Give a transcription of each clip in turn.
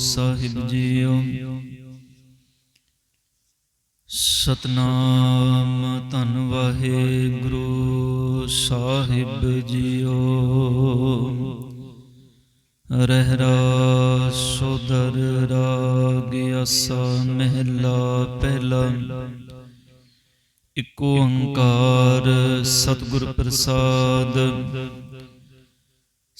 ਸਾਹਿਬ ਜੀਓ। ਸਤਨਾਮ ਧੰਨ ਵਾਹਿਗੁਰੂ ਸਾਹਿਬ ਜੀਓ। ਰਹਿਰਾ ਸੋਦਰ ਰਾਗ ਅਸਾ ਮਹਿਲਾ ਪਹਿਲਾ। ਇਕ ਓੰਕਾਰ ਸਤਿਗੁਰ ਪ੍ਰਸਾਦ।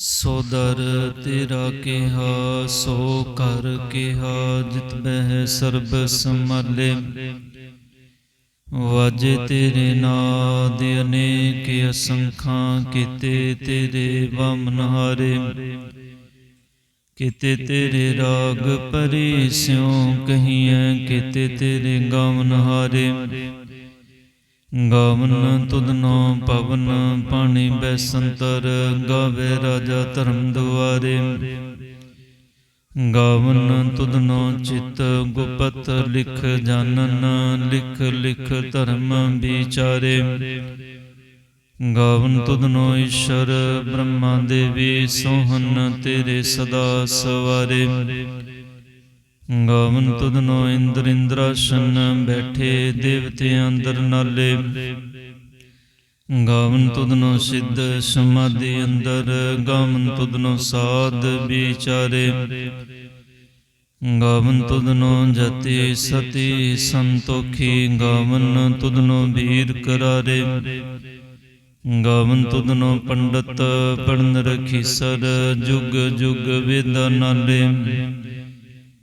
ਸੋਦਰ ਤੇਰਾ ਕਿਹਾ, ਸੋ ਕਰ ਕਿਹਾ, ਜਿਤ ਬਹਿ ਸਰਬ ਸੰਭਾਲੇ। ਵਾਜੇ ਤੇਰੇ ਨਾਦ ਅਨੇਕ ਅਸੰਖਾਂ, ਕੀਤੇ ਤੇਰੇ ਵਾਮਨ ਹਾਰੇ ਕੀਤੇ ਤੇਰੇ ਰਾਗ ਪਰੇ ਸਿਉ ਕਹੀਐ, ਕੀਤੇ ਤੇਰੇ ਗਾਵਨ ਹਾਰੇ ਗਾਵਨ ਤੁਧਨੋ ਪਵਨ, ਪਾਣੀ ਬੈਸੰਤਰ, ਗਾਵੇ ਰਾਜਾ ਧਰਮ ਦੁਆਰੇ। ਗਾਵਨ ਤੁਧਨੋ ਚਿਤ ਗੁਪਤ ਲਿਖ ਜਾਣਨ ਲਿਖ ਲਿਖ ਧਰਮ ਵਿਚਾਰੇ। ਗਾਵਨ ਤੁਧਨੋ ਈਸ਼ਰ ਬ੍ਰਹਮਾ ਦੇਵੀ ਸੋਹਨ ਤੇਰੇ ਸਦਾ ਸਵਾਰੇ। ਗਾਵਨ ਤੁਧਨੋ ਇੰਦਰ ਇੰਦਰਾਸ਼ਨ ਬੈਠੇ ਦੇਵਤੇ ਅੰਦਰ ਨਾਲੇ। ਗਾਵਨ ਤੁਧਨੋ ਸਿੱਧ ਸਮਾਧੀ ਅੰਦਰ। ਗਾਵਨ ਤੁਧਨੋ ਸਾਧ ਵਿਚਾਰੇ। ਗਾਵਨ ਤੁਧਨੋ ਜਤੀ ਸਤੀ ਸੰਤੋਖੀ। ਗਾਵਨ ਤੁਧਨੋ ਵੀਰ ਕਰਾਰੇ। ਗਾਵਨ ਤੁਧਨੋ ਪੰਡਤ ਪੜਨ ਰਖੀ ਸਰ। ਜੁਗ ਜੁਗ ਵੇਦ ਨਾਲੇ।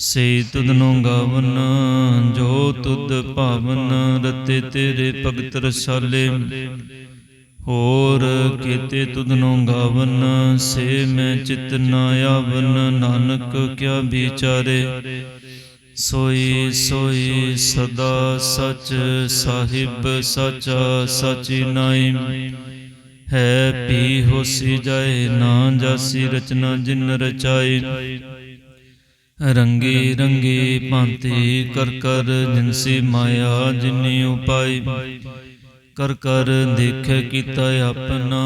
ਸੇ ਤੁਧਨੋ ਗਾਵਨ, ਜੋ ਤੁਧ ਭਾਵਨ ਰਤੇ ਤੇਰੇ ਭਗਤ ਰਸਾਲੇ। ਹੋਰ ਕੀਤੇ ਤੁਧਨੋ ਗਾਵਨ, ਸੇ ਮੈਂ ਚਿਤ ਨਾ ਆਵਨ, ਨਾਨਕ ਕਿਆ ਵਿਚਾਰੇ। ਸੋਈ ਸੋਈ ਸਦਾ ਸਚ ਸਾਹਿਬ, ਸਚਾ ਸਚੀ ਨਾਈ। ਹੈ ਪੀ ਹੋਸੀ ਜਾਏ, ਨਾ ਜਾਸੀ ਰਚਨਾ ਜਿਨ ਰਚਾਈ। ਰੰਗੀ ਰੰਗੀ ਭਾਂਤੀ ਕਰ ਕਰ ਜਿਨਸੀ ਮਾਇਆ ਜਿਨੀ ਉਪਾਈ। ਕਰ ਕਰ ਦੇਖੈ ਕੀਤਾ ਆਪਣਾ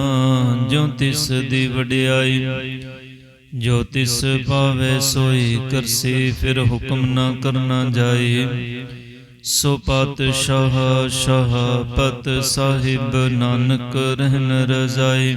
ਜਿਉ ਤਿਸ ਦੀ ਵਡਿਆਈ। ਜੋ ਤਿਸ ਭਾਵੇ ਸੋਈ ਕਰਸੀ ਫਿਰ ਹੁਕਮ ਨਾ ਕਰਨਾ ਜਾਏ ਸੋ ਪਾਤਸ਼ਾਹ ਸ਼ਾਹ ਪਤ ਸਾਹਿਬ ਨਾਨਕ ਰਹਿਨ ਰਜ਼ਾਈ।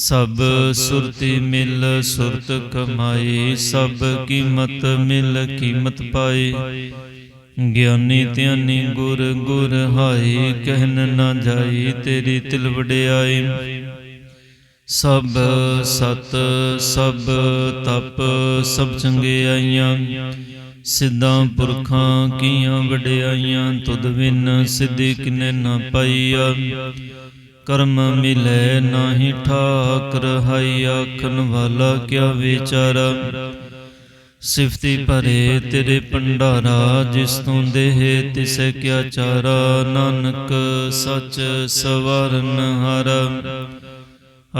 ਸਭ ਸੁਰਤੀ ਮਿਲ, ਸੁਰਤ ਕਮਾਈ, ਸਭ ਕੀਮਤ ਮਿਲ, ਕੀਮਤ ਪਾਈ। ਗਿਆਨੀ ਧਿਆਨੀ ਗੁਰ ਗੁਰ ਹਾਈ ਕਹਿਨ ਨਾ ਜਾਈ, ਤੇਰੀ ਤਿਲ ਵਡਿਆਈ। ਸਭ ਸਤ, ਸਭ ਤਪ, ਸਭ ਚੰਗਿਆਈਆਂ ਸਿੱਧਾਂ ਪੁਰਖਾਂ ਕੀਆਂ ਵਡਿਆਈਆਂ, ਤੁਧ ਬਿਨ ਸਿੱਧੀ ਕਿਨੇ ਨਾ ਪਾਈਆ। ਕਰਮ ਮਿਲੇ ਨਾਹੀ ਠਾਕ ਰਹਾਈ ਆਖਣ ਵਾਲਾ ਕਿਆ ਵਿਚਾਰਾ? ਸਿਫਤੀ ਭਰੇ ਤੇਰੇ ਪੰਡਾਰਾ ਜਿਸ ਤੋਂ ਦੇਹ ਤਿਸੈ ਕਿਆ ਚਾਰਾ? ਨਾਨਕ ਸੱਚ ਸਵਰਨ ਹਾਰਾ।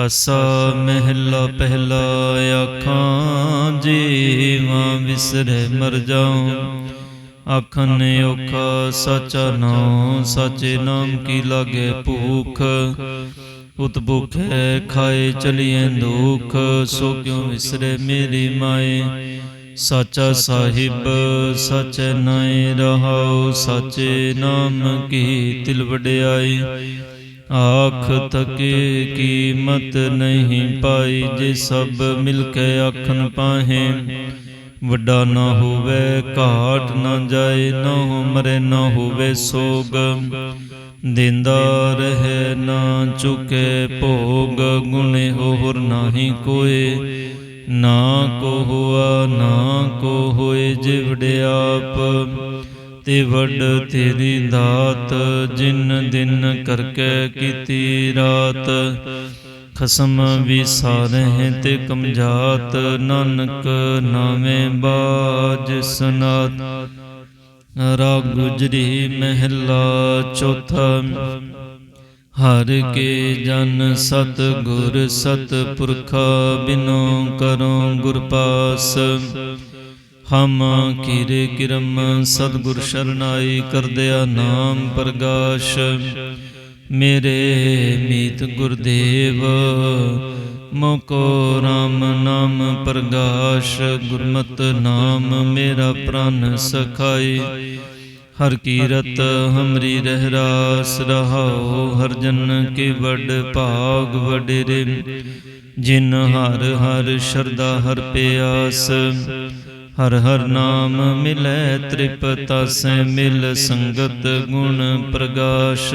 ਆਸਾ ਮਹਿਲਾ ਪਹਿਲਾ, ਆਖਾਂ ਜੀਵਾਂ ਵਿਸਰੇ ਮਰ ਜਾਉ। ਆਖਨ ਔਖਾ ਸਾਚਾ ਨਾਮ ਸਾਚੇ ਨਾਮ ਕੀ ਲਾਗੇ ਭੂਖ? ਉਤ ਭੁਖੇ ਖਾਏ ਚਲੀਏ ਦੁਖ ਸੋ ਕਿਉ ਵਿਸਰੇ ਮੇਰੀ ਮਾਏ? ਸਾਚਾ ਸਾਹਿਬ ਸਚੈ ਨਾਏ ਰਹਾਉ ਸਾਚੇ ਨਾਮ ਕੀ ਤਿਲ ਵਡਿਆਈ? ਆਖ ਤਕੇ ਕੀਮਤ ਨਹੀਂ ਪਾਈ ਜੇ ਸਭ ਮਿਲ ਕੇ ਆਖਣ ਪਾਹੇ। ਵੱਡਾ ਨਾ ਹੋਵੇ, ਘਾਟ ਨਾ ਜਾਏ, ਨਾ ਹੋ ਮਰੇ ਨਾ ਹੋਵੇ ਸੋਗ। ਦਿੰਦਾ ਰਹੇ ਨਾ ਚੁਕੇ ਭੋਗ, ਗੁਣੇ ਹੋਰ ਨਾਹੀ ਕੋਏ। ਨਾ ਕੋ ਹੁਆ, ਨਾ ਕੋ ਹੋਏ ਜਿਵੜੇ ਆਪ। ਤੇ ਵੱਡ ਤੇਰੀ ਦਾਤ, ਜਿਨ ਦਿਨ ਕਰਕੇ ਕੀਤੀ ਰਾਤ। ਖਸਮ ਵੀ ਸਾਰੇ ਤੇ ਕਮਜਾਤ, ਨਾਨਕ ਨਾਵੇਂ ਬਾਜ ਸਨਾਤ। ਰਾਗ ਗੁਜਰੀ ਮਹਿਲਾ ਚੌਥਾ, ਹਰ ਕੇ ਜਨ ਸਤ ਗੁਰ ਸਤ ਪੁਰਖਾ ਬਿਨੋ ਕਰੋ ਗੁਰ ਪਾਸ। ਹਮ ਕੀਰੇ ਕਿਰਮ ਸਤਿਗੁਰ ਸ਼ਰਨਾਈ ਕਰਦਿਆ ਨਾਮ ਪ੍ਰਗਾਸ਼। ਮੇਰੇ ਮੀਤ ਗੁਰਦੇਵ ਮੋਕੋ ਰਾਮ ਨਾਮ ਪ੍ਰਗਾਸ਼, ਗੁਰਮਤ ਨਾਮ ਮੇਰਾ ਪ੍ਰਣ ਸਖਾਈ। ਹਰ ਕੀਰਤ ਹਮਰੀ ਰਹਿ ਰਾਸ ਰਹਾਉ, ਹਰ ਜਨ ਕੇ ਵੱਡ ਭਾਗ ਵਡੇਰੇ। ਜਿਨ ਹਰ ਹਰ ਸ਼ਰਦਾ ਹਰ ਪਿਆਸ, ਹਰ ਹਰ ਨਾਮ ਮਿਲੈ ਤ੍ਰਿਪਤਾ ਸੈ ਮਿਲ ਸੰਗਤ ਗੁਣ ਪ੍ਰਗਾਸ਼।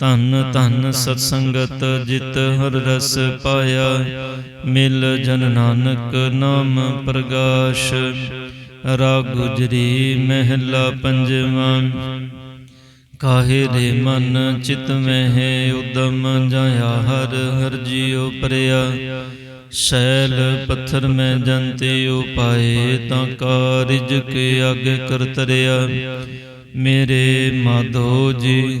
ਧਨ ਧਨ ਸਤ ਸੰਗਤ ਜਿਤ ਹਰ ਰਸ ਪਾਇਆ। ਮਿਲ ਜਨ ਨਾਨਕ ਨਾਮ ਪ੍ਰਗਾਸ਼। ਰਾਗੁਜਰੀ ਮਹਿਲਾ ਪੰਜਵਾਂ। ਕਾਹੇ ਰੇ ਮਨ ਚਿਤ ਮਹਿ ਉਦਮ ਜਾਇਆ ਹਰ ਹਰ ਜੀਉ ਪਰਿਆ। ਸ਼ੈਲ ਪੱਥਰ ਮੈਂ ਜੰਤੇ ਉਪਾਏ ਤਾਂ ਕਾ ਕੇ ਅਗੇ ਕਰ ਤਰਿਆ ਮੇਰੇ ਮਾਧੋ ਜੀ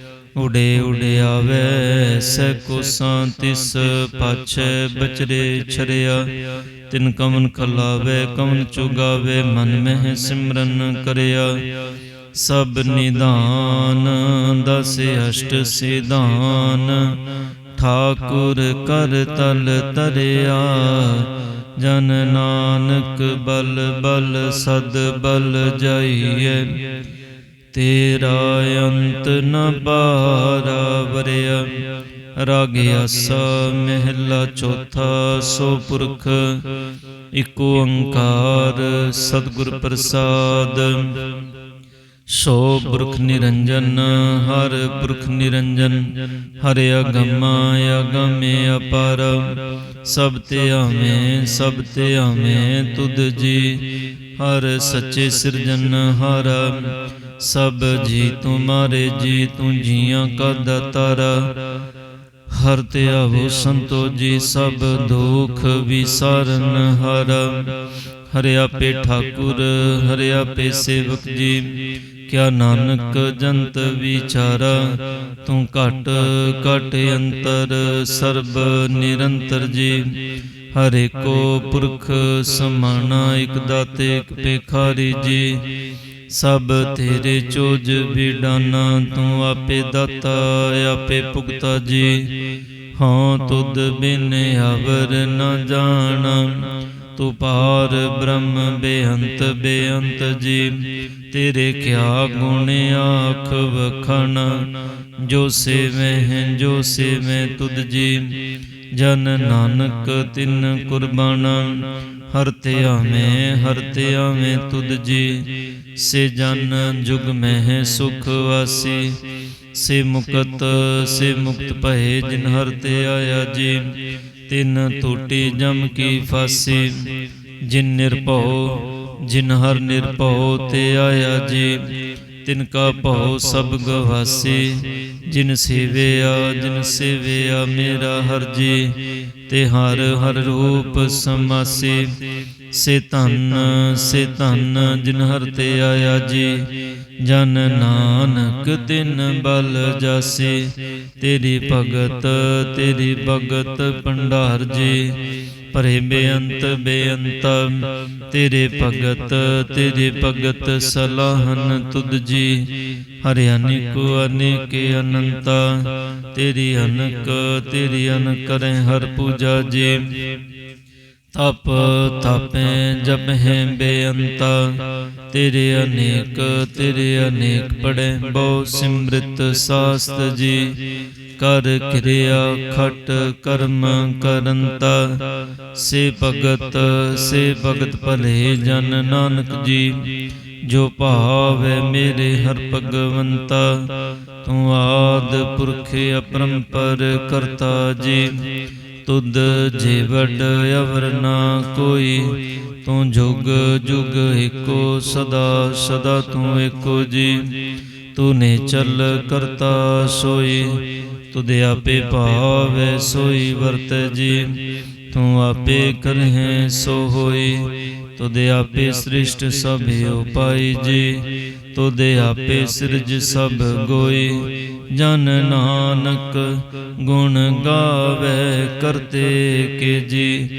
ਉਡੇ ਉਡਿਆਵੇ ਸੈ ਕੋਸਾਂ ਤਿਸ ਪਾਛੈ ਬਚਰੇ ਛਰਿਆ। ਤਿਨ ਕਮਨ ਖਲਾਵੇ ਕਮਨ ਚੁਗਾਵੇ, ਮਨ ਮਹਿ ਸਿਮਰਨ ਕਰਿਆ। ਸਭ ਨਿਦਾਨ, ਦਸ ਅਸ਼ਟ ਸਿਧਾਨ। ਠਾਕੁਰ ਕਰ ਤਲ ਤਰਿਆ, ਜਨ ਨਾਨਕ ਬਲ ਬਲ ਸਦ ਬਲ ਜਾਈਏ ਤੇਰਾ ਅੰਤ ਨ ਬਾਰਾ ਵਰਿਆ। ਰਾਗ ਆਸਾ ਮਹਿਲਾ ਚੌਥਾ ਸੋ ਪੁਰਖ। ਇਕ ਓੰਕਾਰ ਸਤਿਗੁਰ ਪ੍ਰਸਾਦ। ਸੋ ਪੁਰਖ ਨਿਰੰਜਨ, ਹਰ ਪੁਰਖ ਨਿਰੰਜਨ। ਹਰਿ ਅਗਮਾ ਅਗਮੇ ਅਪਰ। ਸਭ ਤੇ ਆਵੇਂ, ਸਭ ਤੇ ਆਵੇਂ ਤੁਧ ਜੀ। ਹਰ ਸੱਚੇ ਸਿਰਜਨ, ਹਰ ਸਭ ਜੀ ਤੁਮਾਰੇ ਜੀ, ਤੂੰ ਜੀਆਂ ਕਾ ਦਾਤਾਰਾ। ਹਰ ਤੇ ਆਵੋ ਸੰਤੋ ਜੀ ਸਭ ਦੁਖ ਵਿਸਾਰਨ ਹਰ। ਹਰਿਆ ਪੇ ਠਾਕੁਰ ਹਰਿਆ ਪੇ ਸੇਵਕ ਜੀ। ਕਿਆ ਨਾਨਕ ਜੰਤ ਵਿਚਾਰਾ, ਤੂੰ ਘਟ ਘਟ ਅੰਤਰ, ਸਰਬ ਨਿਰੰਤਰ ਜੀ। ਹਰੇ ਕੋ ਪੁਰਖ ਸਮਾਣਾ, ਇਕ ਦਾਤੇ, ਇਕ ਪੇਖਾਰੀ ਜੀ। ਸਭ ਤੇਰੇ ਚੋਜ ਵਿਡਾਨਾ ਤੂੰ ਆਪੇ ਦਾਤਾ, ਆਪੇ ਭੁਗਤਾ ਜੀ। ਹਾਂ, ਤੁਧ ਬਿਨ ਅਵਰ ਨ ਜਾਣਾ। ਤੂੰ ਪਾਰ ਬ੍ਰਹਮ ਬੇਅੰਤ ਬੇਅੰਤ ਜੀ। ਤੇਰੇ ਕਿਆ ਗੁਣ ਆਖ ਵਖਣ? ਜੋ ਸੇਵੇਂ ਜੋ ਸੇਵੇਂ ਤੁਧ ਜੀ। ਜਨ ਨਾਨਕ ਤਿਨ ਕੁਰਬਾਨਾ, ਹਰ ਤੇ ਆਵੇਂ, ਹਰ ਤੇ ਆਵੇਂ ਤੁਧ ਜੀ। ਸੇ ਜਨ ਜੁਗ ਮਹਿ ਸੁਖ ਵਾਸੀ, ਸੇ ਮੁਕਤ ਸੇ ਮੁਕਤ ਭਏ ਜਿਨ ਹਰ ਤੇ ਆਇਆ ਜੀ। ਤਿਨ ਟੂਟੀ ਜਮ ਕੀ ਫਾਸੀ, ਜਿਨ ਨਿਰਭਉ, ਜਿਨ ਹਰ ਨਿਰਭਉ ਤੇ ਆਇਆ ਜੀ। ਤਿਨ ਕਾ ਭਉ ਸਭ ਗਵਾਸੇ, ਜਿਨ ਸੇਵਿਆ ਜਿਨ ਸੇਵਿਆ ਮੇਰਾ ਹਰ ਜੀ, ਤੇ ਹਰ ਹਰ ਰੂਪ ਸਮਾਸੇ। ਸੇ ਧਨ ਸੇ ਧਨ ਜਿਨ ਹਰ ਤੇ ਆਇਆ ਜੀ, ਜਨ ਨਾਨਕ ਤਿਨ ਬਲ ਜਾਸੇ। ਤੇਰੀ ਭਗਤ ਤੇਰੀ ਭਗਤ ਭੰਡਾਰ ਜੀ ਪਰੇ ਬੇਅੰਤ ਬੇਅੰਤ ਤੇਰੇ ਭਗਤ ਤੇਰੇ ਭਗਤ ਸਲਾਹਨ ਤੁਧ ਜੀ। ਹਰਿ ਅਨੇਕੋ, ਅਨੇਕ ਅਨੰਤ, ਤੇਰੀ ਅਨਕ ਤੇਰੀ ਅਨਕ ਕਰੈ ਹਰ ਪੂਜਾ ਜੀ। ਤਪ ਤਪੈ ਜਪ ਹੈ ਬੇਅੰਤਾ, ਤੇਰੇ ਅਨੇਕ ਤੇਰੇ ਅਨੇਕ ਪੜੈ ਬਹੁ ਸਿਮ੍ਰਿਤ ਸਾਸਤ ਜੀ। ਕਰ ਕਿਰਿਆ ਖਟ ਕਰਮ ਕਰੰਤਾ। ਸੇ ਭਗਤ ਸੇ ਭਗਤ ਭਲੇ ਜਨ ਨਾਨਕ ਜੀ, ਜੋ ਭਾਵੈ ਮੇਰੇ ਹਰ ਭਗਵੰਤਾ। ਤੂੰ ਆਦ ਪੁਰਖ ਅਪਰੰਪਰ ਕਰਤਾ ਜੀ, ਤੁਧ ਜੇ ਵੱਡ ਅਵਰ ਨਾ ਕੋਈ। ਤੂੰ ਜੁਗ ਜੁਗ ਏਕੋ ਸਦਾ ਸਦਾ ਤੂੰ ਏਕੋ ਜੀ। ਤੂੰ ਨੇ ਚੱਲ ਕਰਤਾ ਸੋਈ ਤੁਧ ਆਪੇ ਭਾਵੈ, ਸੋਈ ਵਰਤ ਜੀ। ਤੂੰ ਆਪੇ ਕਰਹਿ, ਸੋ ਹੋਈ। ਤੁਧ ਆਪੇ ਸ੍ਰਿਸ਼ਟ ਸਭ ਉਪਾਈ ਜੀ। ਤੁਧ ਆਪੇ ਸਿਰਜ ਸਭ ਗੋਈ। ਜਨ ਨਾਨਕ ਗੁਣ ਗਾਵੇ ਕਰਤੇ ਕੇ ਜੀ।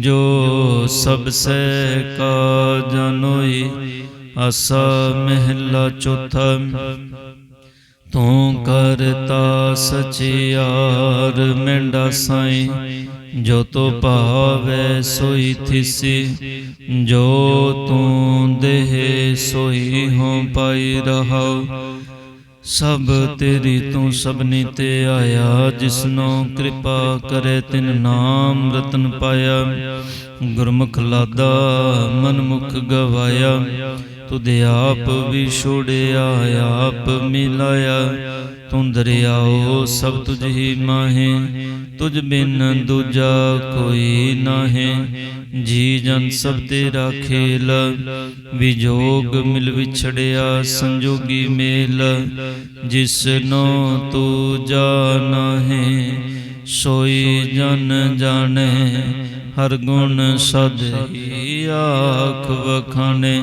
ਜੋ ਸਭ ਸੇ ਕਾ ਜਨੋਈ ਆਸਾ ਮਹਿਲਾ ਚੌਥਾ। ਤੂੰ ਕਰਤਾ ਸਚਿਆਰ, ਮੈਂਡਾ ਸਾਈ। ਜੋ ਤੋ ਭਾਵੈ ਸੋਈ ਥਿਸੀ, ਜੋ ਤੂੰ ਦੇਹ ਸੋਈ ਹੋ ਪਾਈ ਰਹਾਉ। ਸਭ ਤੇਰੀ ਤੂੰ ਸਭਨੀ ਤੇ ਆਇਆ, ਜਿਸਨੋ ਕਿਰਪਾ ਕਰੇ ਤਿਨ ਨਾਮ ਰਤਨ ਪਾਇਆ। ਗੁਰਮੁਖ ਲਾਦਾ ਮਨਮੁਖ ਗਵਾਇਆ। ਤੁਧ ਆਪ ਵੀ ਛੋੜਿਆ, ਆਪ ਮਿਲਾਇਆ। ਤੂੰ ਦਰਿਆਓ, ਸਭ ਤੁਝ ਹੀ ਮਾਹੇ। ਤੁਝ ਬਿਨ ਦੂਜਾ ਕੋਈ ਨਾਹੀ। ਜੀ ਜਨ ਸਭ ਤੇਰਾ ਖੇਲ। ਵਿਜੋਗ ਮਿਲ ਵਿਛੜਿਆ ਸੰਜੋਗੀ ਮੇਲ। ਜਿਸਨੋ ਤੂੰ ਜਾਣਹਿ, ਸੋਈ ਜਨ ਜਾਣੇ। ਹਰ ਗੁਣ ਸਦ ਹੀ ਆਖ ਵਖਾਣੇ।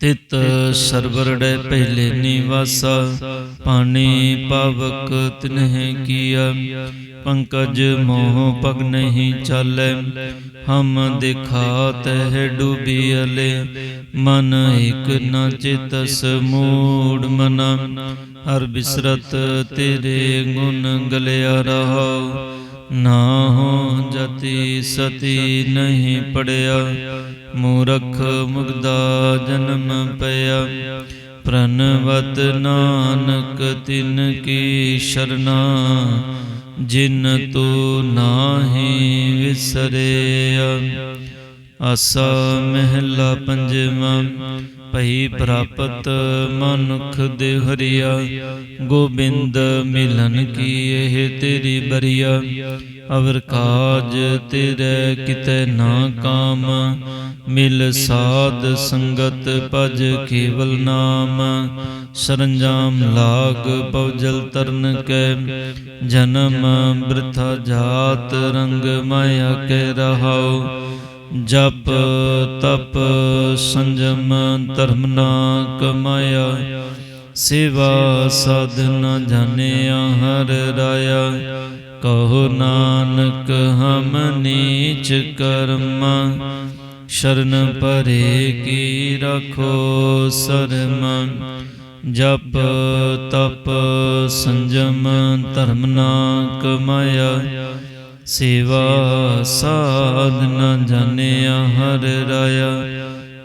ਤਿਤ ਸਰਵਰੜੈ ਪਹਿਲੇ ਨਿਵਾਸਾ, ਪਾਣੀ ਪਾਵਕ ਤਿਨਹਿ ਕੀਆ। ਪੰਕਜ ਮੋਹ ਪਗ ਨਹੀਂ ਚਾਲੈ, ਹਮ ਦਿਖਾ ਤਹਿ ਡੁਬੀ ਅਲੇ। ਮਨ ਇਕ ਨ ਚਿਤਸ ਮੂੜ ਮਨ, ਹਰ ਬਿਸਰਤ ਤੇਰੇ ਗੁਣ ਗਲਿਆ ਰਹਾਉ ਨਾ ਜਤੀ ਸਤੀ ਨਹੀਂ ਪੜਿਆ, ਮੂਰਖ ਮੁਗਦਾ ਜਨਮ ਪਿਆ। ਪ੍ਰਨਵਤ ਨਾਨਕ ਤਿਨ ਕੀ ਸ਼ਰਨਾ, ਜਿਨ ਤੂ ਨਾਹੀ ਵਿਸਰਿਆ। ਆਸਾ ਮਹਿਲਾ ਪੰਜਵਾਂ ਭਈ ਪ੍ਰਾਪਤ ਮਨੁਖ ਦੇ ਹਰੀਆ, ਗੋਬਿੰਦ ਮਿਲਨ ਕੀ ਇਹ ਤੇਰੀ ਬਰੀਆ? ਅਵਰ ਕਾਜ ਤੇਰੇ ਕਿਤੇ ਨਾ ਕਾਮ, ਮਿਲ ਸਾਧ ਸੰਗਤ ਭਜ ਕੇਵਲ ਨਾਮ। ਸਰੰਜਾਮ ਲਾਗ ਪਵਜਲ ਤਰਨ ਕੈ, ਜਨਮ ਬ੍ਰਿਥਾ ਜਾਤ ਰੰਗ ਮਾਇਆ ਕੇ ਰਹਾਉ। ਜਪ, ਤਪ, ਸੰਜਮ ਧਰਮ ਨਾ ਕਮਾਇਆ। ਸੇਵਾ ਸਾਧਨਾ ਜਾਣਿਆ ਹਰ ਰਾਇਆ। ਕਹੋ ਨਾਨਕ, ਹਮ ਨੀਚ ਕਰਮ। ਸ਼ਰਨ ਪਰੇ ਕੀ ਰਖੋ ਸਰਮ। ਜਪ, ਤਪ, ਸੰਜਮ ਧਰਮ ਨਾ ਕਮਾਇਆ। ਸੇਵਾ ਸਾਧ ਸਾਧਨਾ ਜਾਣਿਆ ਹਰ ਰਾਇਆ,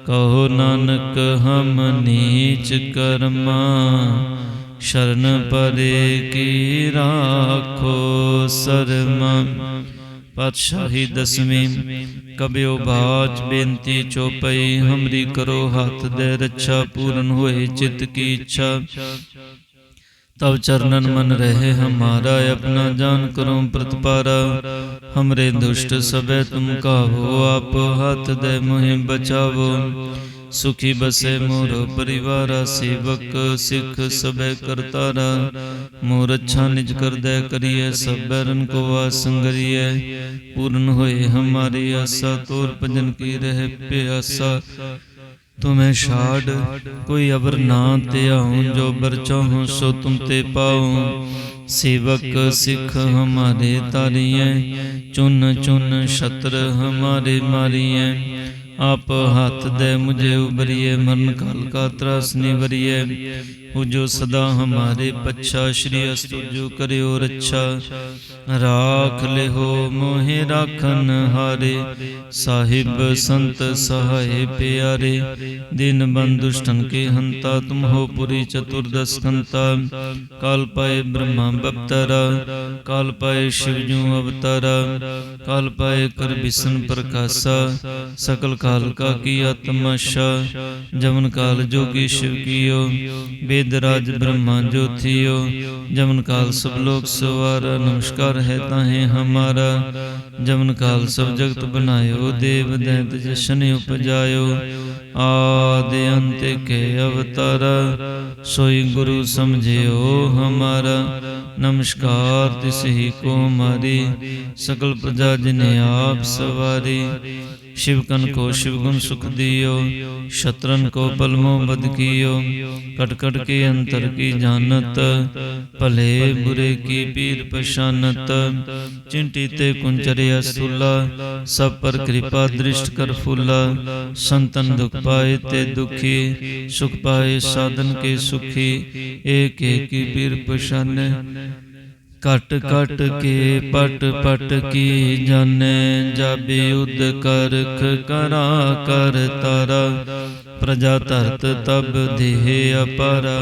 ਕਹੋ ਨਾਨਕ ਹਮ ਨੀਚ ਕਰਮਾ, ਸ਼ਰਨ ਪਰੇ ਕੀ ਰਾਖੋ ਸਰਮ। ਪਾਤਸ਼ਾਹੀ ਦਸਵੀਂ, ਕਬਿਓ ਬਾਚ ਬੇਨਤੀ ਚੋਪਈ, ਹਮਰੀ ਕਰੋ ਹੱਥ ਦੇ ਰੱਛਾ ਪੂਰਨ ਹੋਏ ਚਿਤ ਕੀ ਇੱਛਾ। तब चरणन मन रहे हमारा अपना जान करो प्रतिपारा हमरे दुष्ट सबे तुम काहो आप हाथ दे मुहि बचावो सुखी बसे मोर परिवारा सेवक सिख सबे करतारा मोर अच्छा निज कर दे करिए सब बैरन को वासंगरिए पूर्ण होए हमारी आशा तोर भजन की रहे प्यासा ਤੁਮੈ ਛਾੜ, ਕੋਈ ਅਬਰ ਨਾ ਤਿਆਉ ਜੋ ਬਰ ਸੋ ਤੁਮ ਤੇ ਪਾਉ ਸੇਵਕ ਸਿੱਖ ਹਮਾਰੇ ਤਾਰੀਐ, ਚੁਨ ਚੁਨ ਛਤਰ ਹਮਾਰੇ ਮਾਰੀਐ। ਆਪ ਹੱਥ ਦੇ ਮੁਝੇ ਉਬਰੀਏ ਮਰਨ ਕਾਲ ਕਾ ਤਰਸ ਨਿਵਰੀਏ ਜੋ ਸਦਾ ਹਮਾਰੇ ਪੱਛਾ, ਸ਼੍ਰੀ ਅਸਤੁ ਜੋ ਕਰਿਓ ਰੱਛਾ। ਰਾਖ ਲਿਓ ਮੋਹਿ ਰਾਖਨ ਹਾਰੇ, ਸਾਹਿਬ ਸੰਤ ਸਹਾਏ ਪਿਆਰੇ। ਦਿਨ ਬੰਦ ਕੇ ਹੰਤਾ, ਤੁਮ ਹੋ ਪੁਰੀ ਚਤੁਰਦਸ ਕੰਤਾ ਕਾਲ ਪਾਏ ਬ੍ਰਹਮਾ ਬਪਤਰਾ, ਕਾਲ ਪਾਏ ਸ਼ਿਵ ਜੂ ਅਵਤਾਰਾ। ਕਾਲ ਪਾਏ ਕਰ ਬਿਸਨ ਪ੍ਰਕਾਸ਼ਾ, ਸਕਲ ਕਾਲ ਕਾ ਕੀ ਆਤਮਾ ਸ਼ਾ। ਜਮਨ ਕਾਲ ਜੋਗੀ ਸ਼ਿਵ ਕੀਓ ਬੇਦਰਾਜ ਬ੍ਰਹਮਾ ਜੋਤਿਓ, ਜਮਨ ਕਾਲ ਸਭ ਲੋਕ ਸਵਾਰਾ, ਨਮਸਕਾਰ ਹੈ ਤਾਹੇ ਹਮਾਰਾ। ਜਮਨ ਕਾਲ ਸਭ ਜਗਤ ਬਨਾਇਓ ਦੇਵ ਦੈਂਤ ਜਸ਼ਨ ਉਪਜਾਇਓ। ਆਦਿ ਅੰਤ ਕੇ ਅਵਤਾਰ, ਸੋਈ ਗੁਰੂ ਸਮਝਿਓ ਹਮਾਰਾ। ਨਮਸਕਾਰ ਤਿਸ ਹੀ ਕੋ ਮਾਰੀ, ਸਕਲ ਪ੍ਰਜਾ ਜਿਨੇ ਆਪ ਸਵਾਰੀ। शिव कन को शिव गुण सुख दियो शत्रन को पलमो बद कियो कट कट के अंतर की जानत भले बुरे की पीर पशानत चिंटी ते कुंचरिया सुला सब पर कृपा दृष्ट कर फूला संतन दुख पाए ते दुखी सुख पाए साधन के सुखी एक एक की पीर पशान कट कट के पट पट की जाने जाबे उद करख करा कर तारा। प्रजा तरत तब देहे अपारा।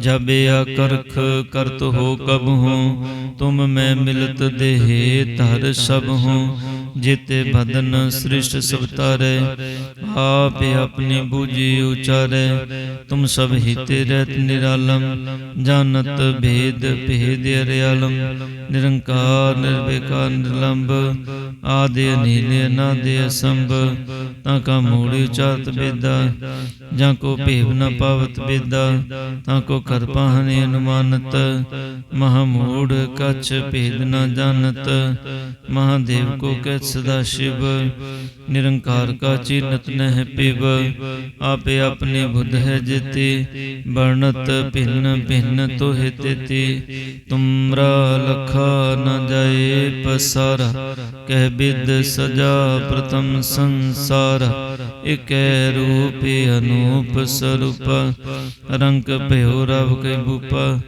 जब अकरख करत हो कब हो, तुम मैं मिलत देहे तर सब हो। ਜਿਤੇ ਬਦਨ ਸ੍ਰਿਸ਼ਟ ਸਵਤਾਰੇ, ਆਪ ਆਪਨੇ ਬੂਝੇ ਉਚਾਰੇ। ਤੁਮ ਸਭ ਹਿਤੇ ਰਹਿਤ ਨਿਰਾਲਮ ਜਾਣਤ ਭੇਦ ਭੇਦ ਅਰਿਆਲਮ। ਨਿਰੰਕਾਰ, ਨਿਰਵਿਕਾਰ ਨਿਰਲੰਭ ਆਦੇ ਅਨੀਲੇ, ਅਨਾਦੇ ਅਸੰਭ। ਤਾਂ ਕਾ ਮੂੜ ਉਚਾਰਤ ਬੇਦਾ, ਜਾਂ ਕੋ ਭੇਵ ਨ ਪਾਵਤ ਬੇਦਾ, ਤਾਂ ਕੋ ਕਰਪਾ ਹਨੇ ਅਨੁਮਾਨਤ। ਮਹਾ ਮੂੜ ਕਛ ਭੇਦ ਨ ਜਾਣਤ, ਮਹਾਦੇਵ ਕੋ ਸਦਾ ਸ਼ਿਵ। ਨਿਰੰਕਾਰ ਕਾ ਚੀਨਤ ਨਹਿ ਪਿਵ। ਆਪੇ ਆਪਣੀ ਬੁੱਧ ਹੈ ਜਿਤੇ। ਵਰਣਤ ਭਿੰਨ ਭਿੰਨ ਤੋਹਿ ਤਿਤੀ। ਤੁਮਰਾ ਲਖਾ ਨ ਜਾਏ ਪਸਾਰਾ। ਕਹਿ ਬਿਦ ਸਜਾ ਪ੍ਰਤਮ ਸੰਸਾਰ। ਇਕੈ ਰੂਪ ਅਨੂਪ ਸਰੂਪ, ਰੰਗ ਭਇਓ ਰਵ ਕੈ ਭੂਪਾ,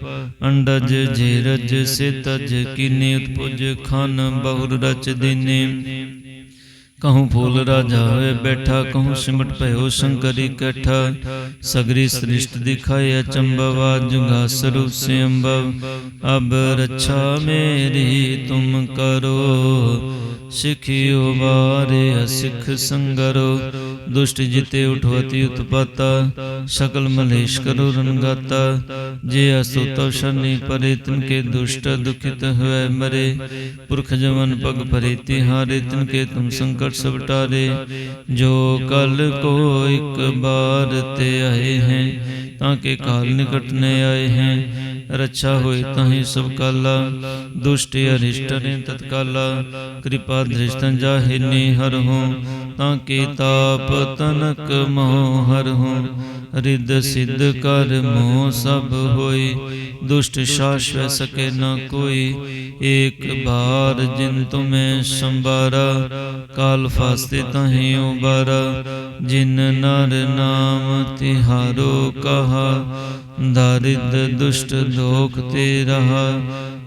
ਅੰਡਜ ਜੀਰਜ ਸਿਤਜ ਕਿਨੇ ਉਤਪੁਜ ਖਨ ਬਹੁਰ ਰਚ ਦਿਨੇ। ਕਹੂੰ ਫੂਲ ਰਾਜਾ ਹੋਏ ਬੈਠਾ, ਕਹੂੰ ਸਿਮਟ ਭਇਓ ਸ਼ੰਕਰ ਇਕੱਠਾ ਸਗਰੀ ਸ੍ਰਿਸ਼ਟ ਦਿਖਾਏ ਅਚੰਬਵਾ ਜੁਗਾ ਸਰੂਪ ਸੇ ਅਬ ਰਛਾ ਮੇਰੀ ਤੁਮ ਕਰੋ ਸਿਖਿਓ ਬਾਰੇ ਅਸਿਖ ਸੰਗਰੋ, ਦੁਸ਼ਟ ਜਿਤੇ ਉਠਵਤੀ ਉਤਪਾਤਾ, ਸਕਲ ਮਲੇਸ਼ ਕਰੋ ਰਣਗਾਤਾ। ਜੇ ਅਸੋ ਤਵ ਸ਼ਰਨੀ ਪਰੇ ਤਿਨ ਕੇ ਦੁਸ਼ਟ ਦੁਖਿਤ ਹੋਇ ਮਰੇ। ਪੁਰਖ ਜਮਨ ਪਗ ਭਰੇ, ਤਿਹਾਰੇ ਤਨ ਕੇ ਤੁਮ ਸੰਕਟ ਸਭ ਟਾਰੇ। ਜੋ ਕਲ ਕੋ ਇੱਕ ਬਾਰ ਤੇ ਆਏ ਹੈ, ਤਾਂ ਕੇ ਕਾਲ ਨਿਕਟਨੇ ਆਏ ਹੈ। ਰੱਛਾ ਹੋਏ ਤਾਹੇ ਸਭ ਕਾਲਾ, ਦੁਸ਼ਟ ਅਰਿਸ਼ਟ ਨੇ ਤਤਕਾਲਾ, ਕਿਰਪਾ ਦ੍ਰਿਸ਼ਟਨ ਜਾਹੇ ਨੇ ਹਰ ਹੋ, ਤਾਂ ਕੇ ਤਾਪ ਤਨਕ ਮੋਹ ਹਰ ਹੋ। ਰਿੱਧ ਸਿੱਧ ਕਰ ਮੋਹ ਸਭ ਹੋਏ, ਦੁਸ਼ਟ ਸ਼ਾਸ਼ਵ ਸਕੇ ਨਾ ਕੋਈ। ਏਕ ਬਾਰ ਜਿਨ ਤੁਮੈ ਸੰਬਾਰਾ ਕਾਲ ਫਾਸਤੇ ਤਾਹੇ ਉਬਾਰਾ। ਜਿਨ ਨਰ ਕਹਾ ਦਰਿਦ ਦੁਸ਼ਟ ਦੋਖ ਤੇ ਰਹਾ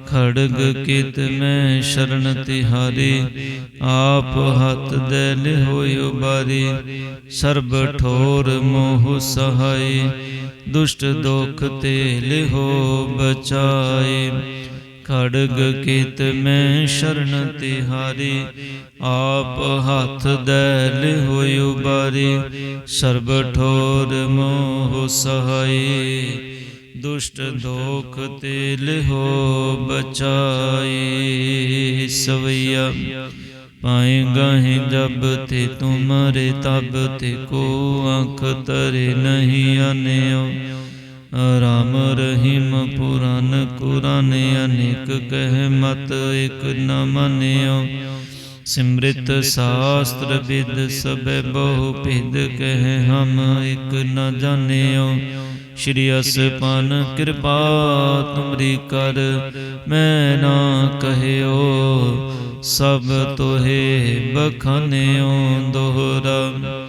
ਖੜਗ ਕਿਤ ਮੈਂ ਸ਼ਰਨ ਤਿਹਾਰੇ, ਆਪ ਹੱਥ ਦੇ ਲਿਹੋਇ ਉਬਾਰੇ ਸਰਬ ਠੋਰ ਮੋਹ ਸਹਾਈ ਦੁਸ਼ਟ ਦੋਖ ਤੇ ਲਿਹੋ ਬਚਾਏ। ਖੜਗ ਕੀਤ ਮੈਂ ਸ਼ਰਨ ਤਿਹਾਰੀ, ਆਪ ਹੱਥ ਦੈਲ ਲਿਹੋ ਉਬਾਰੀ, ਸਰਬ ਠੋਰ ਮੋਹ ਸਹਾਈ ਦੁਸ਼ਟ ਦੋਖ ਤੇ ਲਿਹੋ ਬਚਾਈ ਸਵਈਆ ਪਾਏ ਗਾਹੇ ਜਬ ਤੇ ਤੁਮਰੇ ਤਬ ਤੇ ਕੋ ਅੱਖ ਤਰੇ ਨਹੀਂ ਆਨਿਓ ਰਾਮ ਰਹੀਮ ਪੁਰਾਨ ਕੁਰਾਨ ਅਨੇਕ ਕਹਿ ਮਤ ਇਕ ਨ ਮੰਨਿਓ। ਸਿਮ੍ਰਿਤ ਸ਼ਾਸਤਰ ਵਿਦ ਸਭੈ ਬਹੁ ਭਿਦ ਕਹਿ ਹਮ ਇਕ ਨ ਜਾਣਿਓ। ਸ਼੍ਰੀ ਅਸਪਨ ਕਿਰਪਾ ਤੁਮਰੀ ਕਰ, ਮੈਂ ਨਾ ਕਹਿਓ, ਸਭ ਤੋਹੇ ਬਖਾਨਿਓ ਦੋਹਰਾ।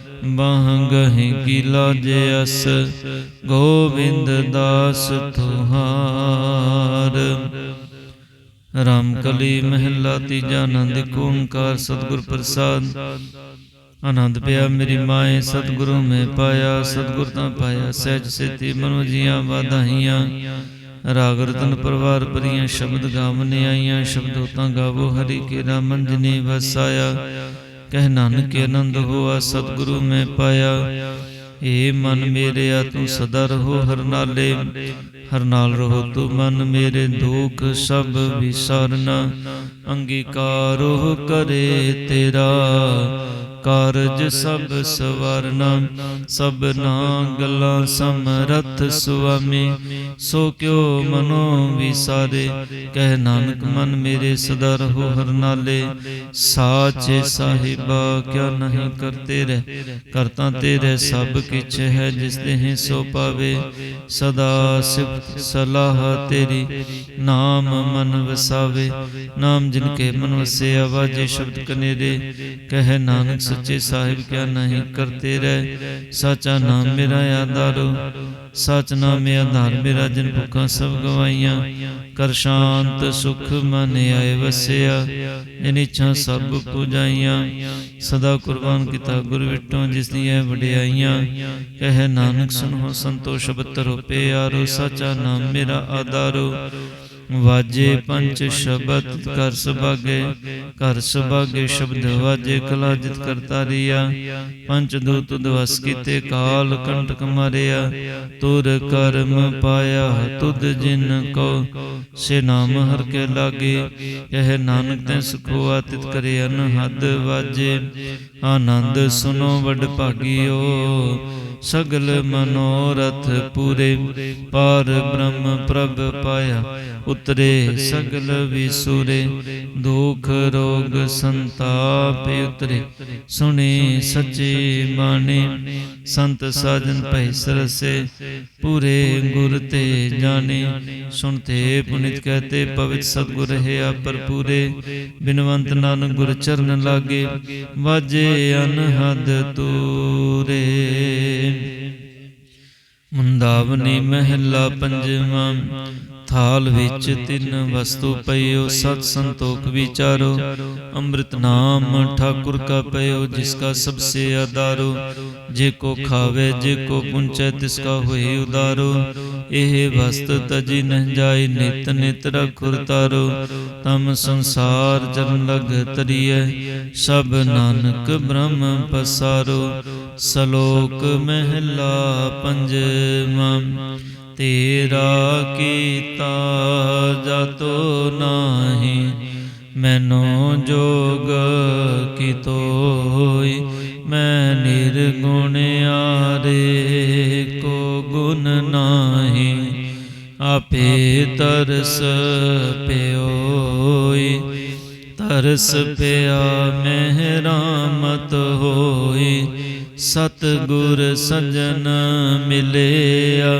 ਬਾਹ ਗਹਿ ਕੀ ਲਾਜੇ ਅਸ ਗੋਬਿੰਦ ਦਾਸ ਤੁਹਾਰ। ਰਾਮ ਕਲੀ ਮਹਿਲਾ ਤੀਜਾ ਆਨੰਦ ਏਕ ਓੰਕਾਰ ਸਤਿਗੁਰ ਪ੍ਰਸਾਦ। ਆਨੰਦ ਪਿਆ ਮੇਰੀ ਮਾਏ, ਸਤਿਗੁਰੂ ਮੈਂ ਪਾਇਆ, ਸਤਿਗੁਰ ਤਾਂ ਪਾਇਆ, ਸਹਿਜ ਸੇਤੀ ਮਨੋ ਜੀਆਂ ਵਾਧਾਈਆਂ ਰਾਗ ਰਤਨ ਪਰਵਾਰ ਪਰੀਆਂ ਸ਼ਬਦ ਗਾਵਨੇ ਆਈਆਂ, ਸ਼ਬਦੋ ਤਾਂ ਗਾਵੋ, ਹਰੀ ਕੇ ਰਾਮਨ ਜਿਨੇ ਵਸਾਇਆ। ਕਹਿ ਨਾਨਕ ਆਨੰਦ ਹੋਆ ਸਤਿਗੁਰੂ ਮੈਂ ਪਾਇਆ। ਏ ਮਨ ਮੇਰਿਆ ਤੂੰ ਸਦਾ ਰਹੋ ਹਰ ਨਾਲੇ। ਹਰ ਨਾਲ। ਰਹੋ ਤੂੰ ਮਨ ਮੇਰੇ ਦੁਖ ਸਭ ਵਿਸਾਰਨਾ। ਅੰਗੀਕਾਰੋ ਕਰੇ ਤੇਰਾ। ਕਾਰਜ ਸਭ ਸਵਰਨਾ, ਸਭ ਨਾ ਗੱਲਾਂ ਸਮਰਥ ਸੁਆਮੀ। ਸੋ ਕਿਉ ਮਨੋ ਵਿਸਾਰੇ, ਕਹਿ ਨਾਨਕ ਮਨ ਮੇਰੇ ਸਦਾ ਰਹੋ ਹਰ ਸਾਚੇ ਸਾਹਿਬਾ, ਕਿਆ ਨਹੀਂ ਕਰਤੇ ਰਹਿ, ਕਰਤਾ ਤੇਰੇ ਸਭ ਕਿਛ ਹੈ ਜਿਸ ਦੇਹ ਸੋ ਪਾਵੇ। ਸਦਾ ਸਿਫਤ ਸਲਾਹ ਤੇਰੀ, ਨਾਮ ਮਨ ਵਸਾਵੇ। ਨਾਮ ਜਿਨ ਕੇ ਮਨ ਵਸਿਆ, ਵਾਜੇ ਸ਼ਬਦ ਕਨੇਰੇ, ਕਹਿ ਨਾਨਕ ਸੱਚੇ ਸਾਹਿਬ ਕਿਆ ਨਹੀਂ ਕਰਤੇ ਰਹਿ? ਸਾਚਾ ਨਾਮ ਮੇਰਾ ਆਧਾਰੋ। ਸਚ ਨਾਮੇ ਆਧਾਰ ਮੇਰਾ ਜਿਨ ਭੁੱਖਾਂ ਸਭ ਗਵਾਈਆਂ। ਕਰ ਸ਼ਾਂਤ ਸੁਖ ਮਨ ਆਏ ਵਸਿਆ। ਜਿਨ ਇੱਛਾ ਸਭ ਪੁਜਾਈਆਂ। ਸਦਾ ਕੁਰਬਾਨ ਕੀਤਾ ਗੁਰ ਵਿਟੋਂ ਜਿਸ ਦੀਆਂ ਵਡਿਆਈਆਂ। ਕਹਿ ਨਾਨਕ ਸੁਨੋ ਸੰਤੋਸ਼ ਬਤਰੋ ਪਿਆਰੋ ਸਾਚਾ ਨਾਮ ਮੇਰਾ ਆਧਾਰੋ। ਵਾਜੇ ਪੰਜ ਸ਼ਬਦ ਕਰ ਸੁਭਾਗੇ ਕਰ ਸੁਭਾਗੇ ਸ਼ਬਦ ਵਾਜੇ ਕਲਾ ਜਿਤ ਕਰਤਾ ਰਿਆ। ਪੰਜ ਦੂਤ ਦਵਸ ਕੀਤੇ ਕਾਲ ਕੰਟਕ ਮਾਰਿਆ। ਤੁਰ ਕਰਮ ਪਾਇਆ ਤੁਧ ਜਿਨ ਕੋ ਸੇ ਨਾਮ ਹਰ ਕੇ ਲਾਗੇ। ਇਹ ਨਾਨਕ ਤੈ ਸੁਖੋ ਆਤਿਤ ਕਰੇ ਅਨਹਦ ਵਾਜੇ। ਆਨੰਦ ਸੁਨੋ ਵਡ ਭਾਗਿਓ। ਸਗਲ ਮਨੋਰਥ ਪੂਰੇ, ਪਾਰ ਬ੍ਰਹਮ ਪ੍ਰਭ ਪਾਇਆ। ਉਤਰੇ ਸਗਲ ਵਿਸੂਰੇ, ਦੁਖ ਰੋਗ ਸੰਤਾਪ ਉਤਰੇ। ਸੁਣੇ ਸੱਚੇ ਬਾਣੇ ਸੰਤ ਸਾਜਨ ਭੈ ਸਰਸੇ ਪੂਰੇ ਗੁਰ ਤੇ ਜਾਣੇ। ਸੁਣਤੇ ਪੁਨਿਤ ਕਹਤੇ ਪਵਿੱਤ ਸਤਗੁਰ ਹੈ ਪਰ। ਪੂਰੇ। ਬਿਨਵੰਤ ਨਾਨਕ ਗੁਰ ਚਰਨ ਲਾਗੇ ਵਾਜੇ ਅਨਹਦ ਤੂਰੇ। ਮੁੰਦਾਵਨੀ ਮਹਿਲਾ ਪੰਜਵਾਂ। ਥਾਲ ਵਿੱਚ ਤਿੰਨ ਵਸਤੂ ਪਈਓ ਸਤ ਸੰਤੋਖ ਵਿਚਾਰੋ। ਅੰਮ੍ਰਿਤ ਨਾਮ ਠਾਕੁਰ ਕਾ ਪਇਓ ਜਿਸ ਕਾ ਸਭ ਸੇ ਆਧਾਰੋ। ਜੇ ਕੋ ਖਾਵੇ ਜੇ ਕੋ ਪੁੰਚੈ ਤਿਸ ਕਾ ਹੋਏ ਉਦਾਰੋ। ਇਹ ਵਸਤ ਤਜੀ ਨਹ ਜਾਏ ਨਿਤ ਨਿਤ ਰਖੁਰ ਤਾਰੋ ਤਮ ਸੰਸਾਰ ਜਨ ਲਗ ਤਰੀਐ। ਸਭ ਨਾਨਕ ਬ੍ਰਹਮ ਪਸਾਰੋ। ਸਲੋਕ ਮਹਿਲਾ ਪੰਜਵਾਂ। ਤੇਰਾ ਕੀਤਾ ਜਾਤੋ ਨਾਹੀ, ਮੈਨੂੰ ਜੋਗ ਕੀਤੋ ਹੋਈ? ਮੈਂ ਨਿਰਗੁਣ ਆਰੇ ਕੋ ਗੁਣ ਨਾਹੀ, ਆਪੇ ਤਰਸ ਪਿਓਈ। ਤਰਸ ਪਿਆ ਮਹਿਰਾਮਤ ਹੋਈ ਸਤ ਗੁਰ ਸਜਣ ਮਿਲਿਆ।